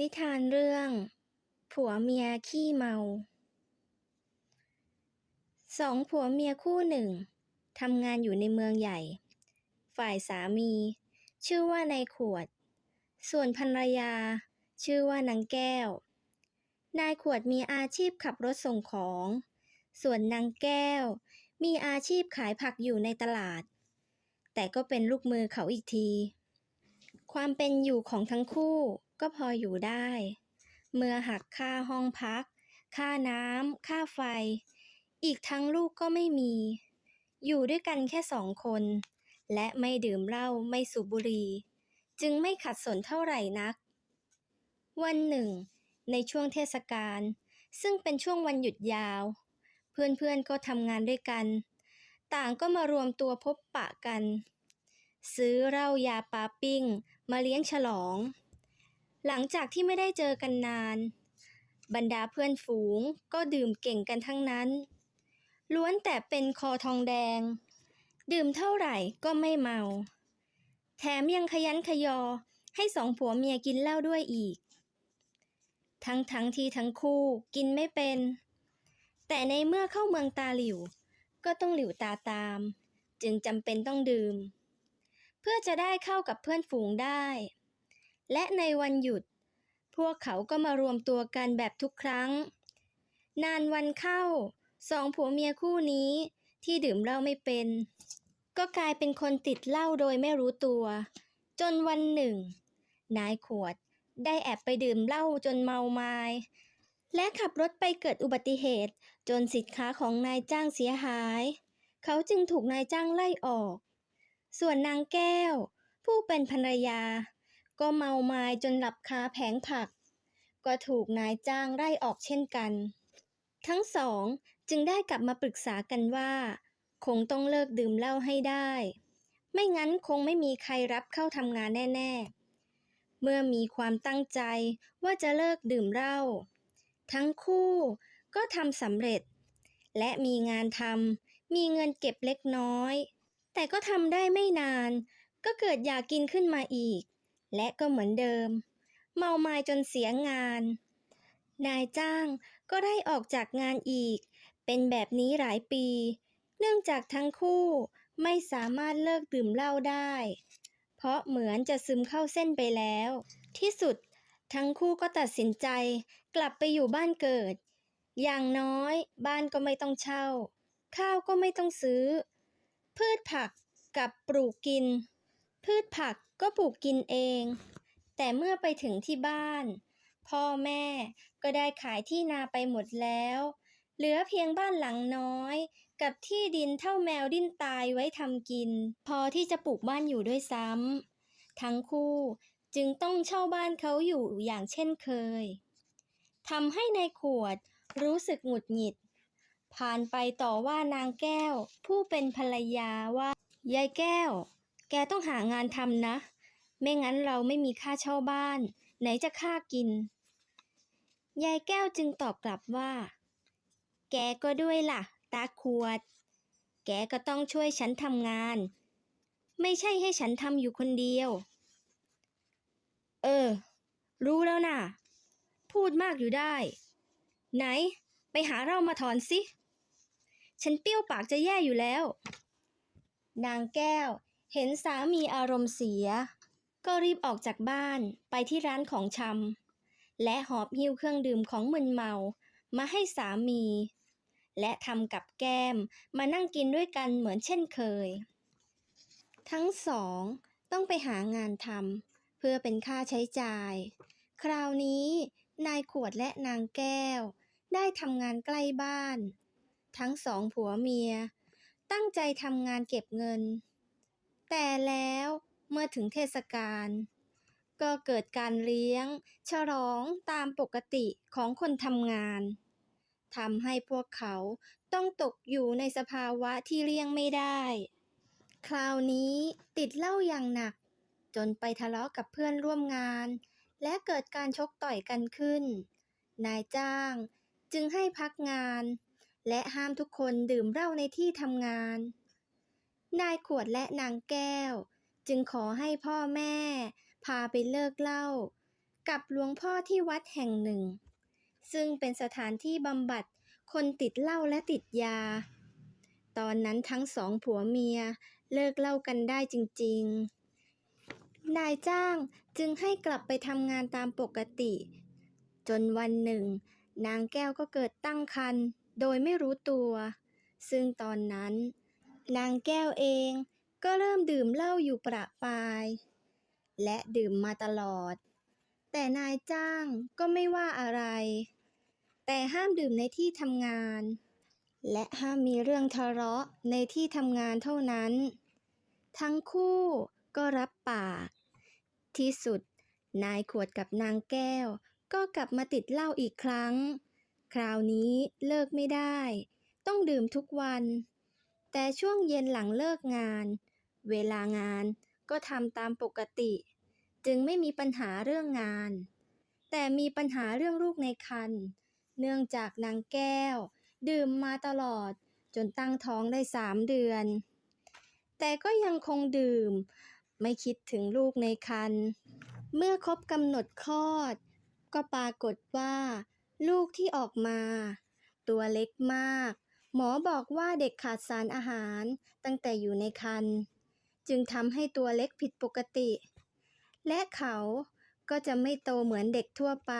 นิทานเรื่อง ผัวเมียขี้เมา สองผัวเมียคู่หนึ่งทำงานอยู่ในเมืองใหญ่ ฝ่ายสามี ชื่อว่านายขวด ส่วนภรรยา ชื่อว่านางแก้ว นายขวดมีอาชีพขับรถส่งของ ส่วนนางแก้ว มีอาชีพขายผักอยู่ในตลาด แต่ก็เป็นลูกมือเขาอีกที ความเป็นอยู่ของทั้งคู่ ก็พออยู่ได้ เมื่อหักค่าห้องพัก ค่าน้ำค่าไฟ อีกทั้งลูกก็ไม่มี อยู่ด้วยกันแค่สองคน และไม่ดื่มเหล้าไม่สูบบุหรี่จึงไม่ขัดสนเท่าไหร่นัก วันหนึ่ง ในช่วงเทศกาลซึ่งเป็นช่วงวันหยุดยาว เพื่อนๆก็ทำงานด้วยกัน ต่างก็มารวมตัวพบปะกัน ซื้อเหล้ายาปาปิ้ง มาเลี้ยงฉลอง หลังจากที่ไม่ได้เจอกันนาน บรรดาเพื่อนฝูงก็ดื่มเก่งกันทั้งนั้น ล้วนแต่เป็นคอทองแดง ดื่มเท่าไหร่ก็ไม่เมา แถมยังขยันขยอให้สองผัวเมียกินเหล้าด้วยอีก ทั้งทั้งที่ทั้งคู่กินไม่เป็น แต่ในเมื่อเข้าเมืองตาหลิว ก็ต้องหลิวตาตาม จึงจำเป็นต้องดื่ม เพื่อจะได้เข้ากับเพื่อนฝูงได้ และในวันหยุด พวกเขาก็มารวมตัวกันแบบทุกครั้ง นานวันเข้า สองผัวเมียคู่นี้ที่ดื่มเหล้าไม่เป็น ก็กลายเป็นคนติดเหล้าโดยไม่รู้ตัว จนวันหนึ่ง นายขวดได้แอบไปดื่มเหล้าจนเมาไมา้และขับรถไปเกิดอุบัติเหตุ จนสิทธิ์ค้าของนายจ้างเสียหาย เขาจึงถูกนายจ้างไล่ออก ส่วนนางแก้ว ผู้เป็นภรรยา ก็เมาไม้จนหลับคาแผงผัก ก็ถูกนายจ้างไล่ออกเช่นกัน ทั้งสองจึงได้กลับมาปรึกษากันว่า คงต้องเลิกดื่มเหล้าให้ได้ ไม่งั้นคงไม่มีใครรับเข้าทำงานแน่ ๆ เมื่อมีความตั้งใจว่าจะเลิกดื่มเหล้าทั้งคู่ก็ทำสำเร็จ และมีงานทำมีเงินเก็บเล็กน้อย แต่ก็ทำได้ไม่นาน ก็เกิดอยากกินขึ้นมาอีก และก็เหมือนเดิม เมาไม้จนเสียงาน นายจ้างก็ได้ออกจากงานอีก เป็นแบบนี้หลายปี เนื่องจากทั้งคู่ไม่สามารถเลิกดื่มเหล้าได้ เพราะเหมือนจะซึมเข้าเส้นไปแล้ว ที่สุดทั้งคู่ก็ตัดสินใจกลับไปอยู่บ้านเกิด อย่างน้อยบ้านก็ไม่ต้องเช่า ข้าวก็ไม่ต้องซื้อ พืชผักกับปลูกกิน พืชผัก ก็ปลูกกินเอง แต่เมื่อไปถึงที่บ้าน พ่อแม่ก็ได้ขายที่นาไปหมดแล้ว เหลือเพียงบ้านหลังน้อย กับที่ดินเท่าแมวดิ้นตายไว้ทำกิน พอที่จะปลูกบ้านอยู่ด้วยซ้ำทั้งคู่จึงต้องเช่าบ้านเขาอยู่อย่างเช่นเคยทำให้ในายขวดรู้สึกหงุดหงิด ผ่านไปต่อว่านางแก้ว ผู้เป็นภรรยาว่ายายแก้ว แกต้องหางานทำนะ ไม่งั้นเราไม่มีค่าเช่าบ้าน ไหนจะค่ากิน ยายแก้วจึงตอบกลับว่า แกก็ด้วยล่ะ ตาขวด แกก็ต้องช่วยฉันทำงาน ไม่ใช่ให้ฉันทำอยู่คนเดียว เออ รู้แล้วน่ะ พูดมากอยู่ได้ ไหน ไปหาเรามาถอนสิ ฉันเปรี้ยวปากจะแย่อยู่แล้ว นางแก้ว เห็นสามีอารมณ์เสีย ก็รีบออกจากบ้านไปที่ร้านของชำและหอบหิ้วเครื่องดื่มของมึนเมามาให้สามี และทำกับแก้มมานั่งกินด้วยกันเหมือนเช่นเคย ทั้งสองต้องไปหางานทำเพื่อเป็นค่าใช้จ่าย คราวนี้นายขวดและนางแก้ว ได้ทำงานใกล้บ้าน ทั้งสองผัวเมีย ตั้งใจทำงานเก็บเงิน แต่แล้วเมื่อถึงเทศกาลก็เกิดการเลี้ยง ฉลองตามปกติของคนทำงานทำให้พวกเขาต้องตกอยู่ในสภาวะที่เลี่ยงไม่ได้ คราวนี้ติดเหล้าอย่างหนัก จนไปทะเลาะกับเพื่อนร่วมงาน และเกิดการชกต่อยกันขึ้น นายจ้างจึงให้พักงาน และห้ามทุกคนดื่มเหล้าในที่ทำงาน นายขวดและนางแก้ว จึงขอให้พ่อแม่ พาไปเลิกเหล้ากับหลวงพ่อที่วัดแห่งหนึ่ง ซึ่งเป็นสถานที่บำบัดคนติดเหล้าและติดยา ตอนนั้นทั้งสองผัวเมียเลิกเหล้ากันได้จริง ๆ นายจ้างจึงให้กลับไปทำงานตามปกติ จนวันหนึ่ง นางแก้วก็เกิดตั้งครรภ์โดยไม่รู้ตัว ซึ่งตอนนั้น นางแก้วเองก็เริ่มดื่มเหล้าอยู่ประปาย และดื่มมาตลอด แต่นายจ้างก็ไม่ว่าอะไร แต่ห้ามดื่มในที่ทำงาน และห้ามมีเรื่องทะเลาะในที่ทำงานเท่านั้น ทั้งคู่ก็รับปาก ที่สุด นายขวดกับนางแก้ว ก็กลับมาติดเหล้าอีกครั้ง คราวนี้เลิกไม่ได้ ต้องดื่มทุกวัน แต่ช่วงเย็นหลังเลิกงาน เวลางานก็ทำตามปกติ จึงไม่มีปัญหาเรื่องงาน แต่มีปัญหาเรื่องลูกในครรภ์เนื่องจากนางแก้ว ดื่มมาตลอดจนตั้งท้องได้สามเดือน แต่ก็ยังคงดื่ม ไม่คิดถึงลูกในครรภ์เมื่อครบกำหนดคลอด ก็ปรากฏว่า ลูกที่ออกมา ตัวเล็กมาก หมอบอกว่าเด็กขาดสารอาหารตั้งแต่อยู่ในครรภ์จึงทำให้ตัวเล็กผิดปกติ และเขาก็จะไม่โตเหมือนเด็กทั่วไป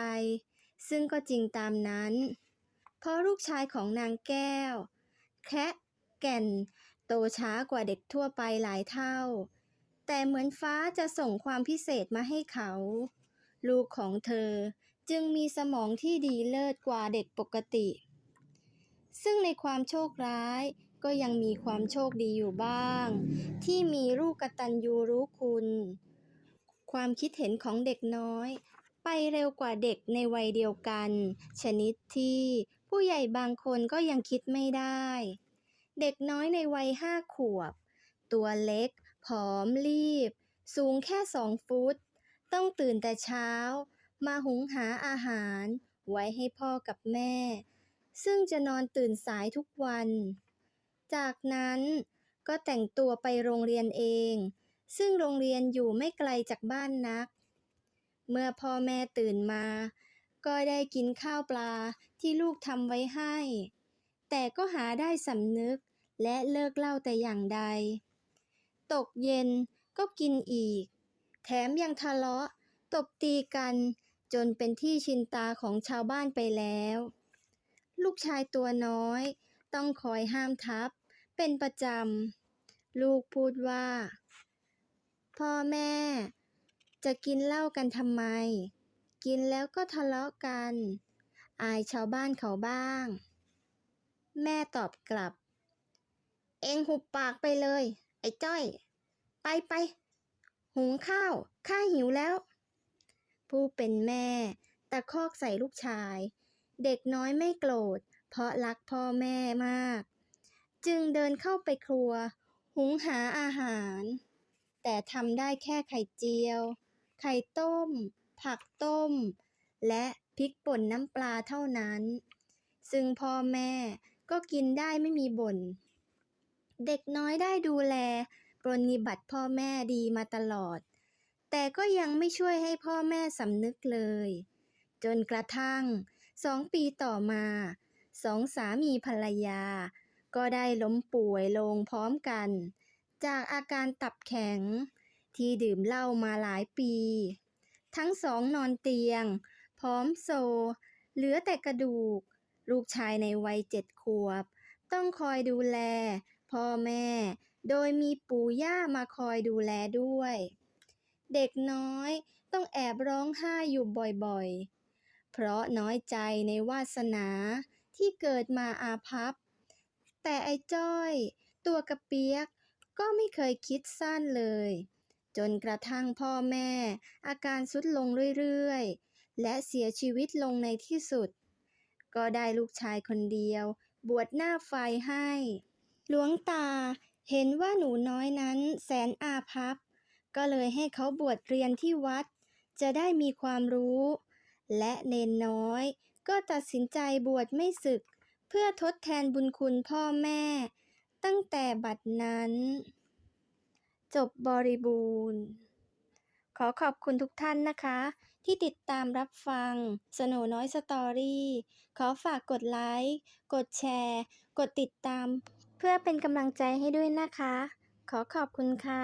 ซึ่งก็จริงตามนั้น เพราะลูกชายของนางแก้ว แคะแก่น โตช้ากว่าเด็กทั่วไปหลายเท่า แต่เหมือนฟ้าจะส่งความพิเศษมาให้เขา ลูกของเธอจึงมีสมองที่ดีเลิศกว่าเด็กปกติ ซึ่งในความโชคร้ายก็ยังมีความโชคดีอยู่บ้าง ที่มีลูกกตัญญูรู้คุณ ความคิดเห็นของเด็กน้อย ไปเร็วกว่าเด็กในวัยเดียวกัน ชนิดที่ผู้ใหญ่บางคนก็ยังคิดไม่ได้ เด็กน้อยในวัยห้าขวบ ตัวเล็ก ผอมรีบ สูงแค่สองฟุต ต้องตื่นแต่เช้า มาหุงหาอาหาร ไว้ให้พ่อกับแม่ ซึ่งจะนอนตื่นสายทุกวัน จากนั้นก็แต่งตัวไปโรงเรียนเอง ซึ่งโรงเรียนอยู่ไม่ไกลจากบ้านนัก เมื่อพ่อแม่ตื่นมา ก็ได้กินข้าวปลาที่ลูกทำไว้ให้ แต่ก็หาได้สำนึกและเลิกเล่าแต่อย่างใด ตกเย็นก็กินอีก แถมยังทะเลาะ ตบตีกันจนเป็นที่ชินตาของชาวบ้านไปแล้ว ลูกชายตัวน้อย ต้องคอยห้ามทับ เป็นประจำ ลูกพูดว่า พ่อแม่ จะกินเหล้ากันทำไม กินแล้วก็ทะเลาะกัน อายชาวบ้านเขาบ้าง แม่ตอบกลับ เองหุบปากไปเลย ไอ้จ้อย ไปไปหุงข้าว ข้าหิวแล้ว ผู้เป็นแม่ตะคอกใส่ลูกชาย เด็กน้อยไม่โกรธ เพราะรักพ่อแม่มาก จึงเดินเข้าไปครัว หุงหาอาหาร แต่ทำได้แค่ไข่เจียว ไข่ต้ม ผักต้ม และพริกป่นน้ำปลาเท่านั้น ซึ่งพ่อแม่ก็กินได้ไม่มีบ่น เด็กน้อยได้ดูแลปรนนิบัติพ่อแม่ดีมาตลอด แต่ก็ยังไม่ช่วยให้พ่อแม่สำนึกเลย จนกระทั่ง สองปีต่อมา สองสามีภรรยา ก็ได้ล้มป่วยลงพร้อมกัน จากอาการตับแข็ง ที่ดื่มเหล้ามาหลายปี ทั้งสองนอนเตียง พร้อมโซ เหลือแต่กระดูก ลูกชายในวัยเจ็ดขวบ ต้องคอยดูแล พ่อแม่ โดยมีปู่ย่ามาคอยดูแลด้วย เด็กน้อยต้องแอบร้องไห้อยู่บ่อยๆ เพราะน้อยใจในวาสนาที่เกิดมาอาภัพ แต่ไอ้จ้อย ตัวกระเปียกก็ไม่เคยคิดสั้นเลย จนกระทั่งพ่อแม่ อาการสุดลงเรื่อยๆ และเสียชีวิตลงในที่สุด ก็ได้ลูกชายคนเดียว บวชหน้าไฟให้ หลวงตาเห็นว่าหนูน้อยนั้นแสนอาภัพ ก็เลยให้เขาบวชเรียนที่วัด จะได้มีความรู้ และเนนน้อย ก็ตัดสินใจบวชไม่ศึก เพื่อทดแทนบุญคุณพ่อแม่ ตั้งแต่บัดนั้น จบบริบูรณ์ ขอขอบคุณทุกท่านนะคะ ที่ติดตามรับฟังสโนน้อยสตอรี่ขอฝากกดไลค์กดแชร์ กดติดตาม เพื่อเป็นกำลังใจให้ด้วยนะคะ ขอขอบคุณค่ะ